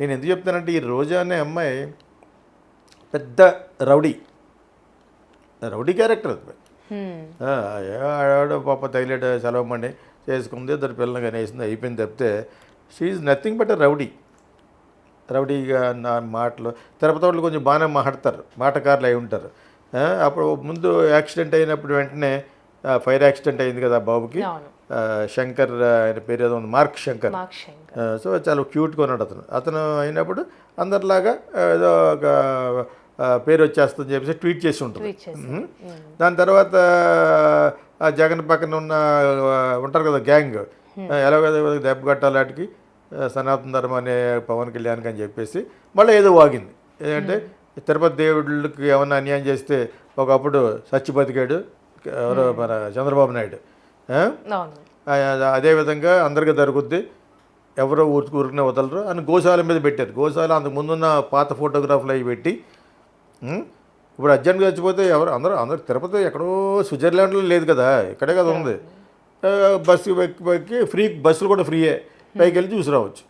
నేను ఎందుకు చెప్తానంటే ఈ రోజా అనే అమ్మాయి పెద్ద రౌడీ. రౌడీ క్యారెక్టర్ అది. హ్మ్. ఆ, ఏ ఆవిడ పాప తగిలేట సెలవమండి చేసుకుంది ఇద్దరు పిల్లలు కనేసింది అయిపోయింది తప్పితే షీఈ్ నథింగ్ బట్ రౌడీ రౌడీగా నా మాటలు తిరుపతి వాళ్ళు కొంచెం బాగానే మాట్లాడతారు మాటకారులు అయి ఉంటారు. అప్పుడు ముందు యాక్సిడెంట్ అయినప్పుడు వెంటనే ఫైర్ యాక్సిడెంట్ అయింది కదా బాబుకి. శంకర్ ఆయన పేరు ఏదో ఉంది మార్క్ శంకర్. సో చాలా క్యూట్గా ఉన్నాడు అతను. అతను అయినప్పుడు అందరిలాగా ఏదో ఒక పేరు వచ్చేస్తుందని చెప్పేసి ట్వీట్ చేసి ఉంటుంది. దాని తర్వాత ఆ జగన్ పక్కన ఉన్న ఉంటారు కదా గ్యాంగ్. ఎలాగో దెబ్బ కట్టాలి వాటికి సనాతన ధర్మం అనే పవన్ కళ్యాణ్కి అని చెప్పేసి మళ్ళీ ఏదో వాగింది. ఏంటంటే తిరుపతి దేవుళ్ళకి ఏమన్నా అన్యాయం చేస్తే ఒకప్పుడు సచ్చి బతికాడు ఎవరో మన చంద్రబాబు నాయుడు. అదేవిధంగా అందరికీ జరుగుద్ది. ఎవరో ఊరికి ఊరికనే వదలరు అని గోశాల మీద పెట్టారు. గోశాల అంతకు ముందున్న పాత ఫోటోగ్రాఫ్లు అవి పెట్టి? ఇప్పుడు అర్జెంట్గా చచ్చిపోతే ఎవరు అందరూ అందరూ తిరుపతి ఎక్కడో స్విట్జర్లాండ్లో లేదు కదా ఇక్కడే కదా ఉంది. బస్సు ఎక్కి ఫ్రీ బస్సులు కూడా ఫ్రీయే. పైకి వెళ్ళి చూసి రావచ్చు.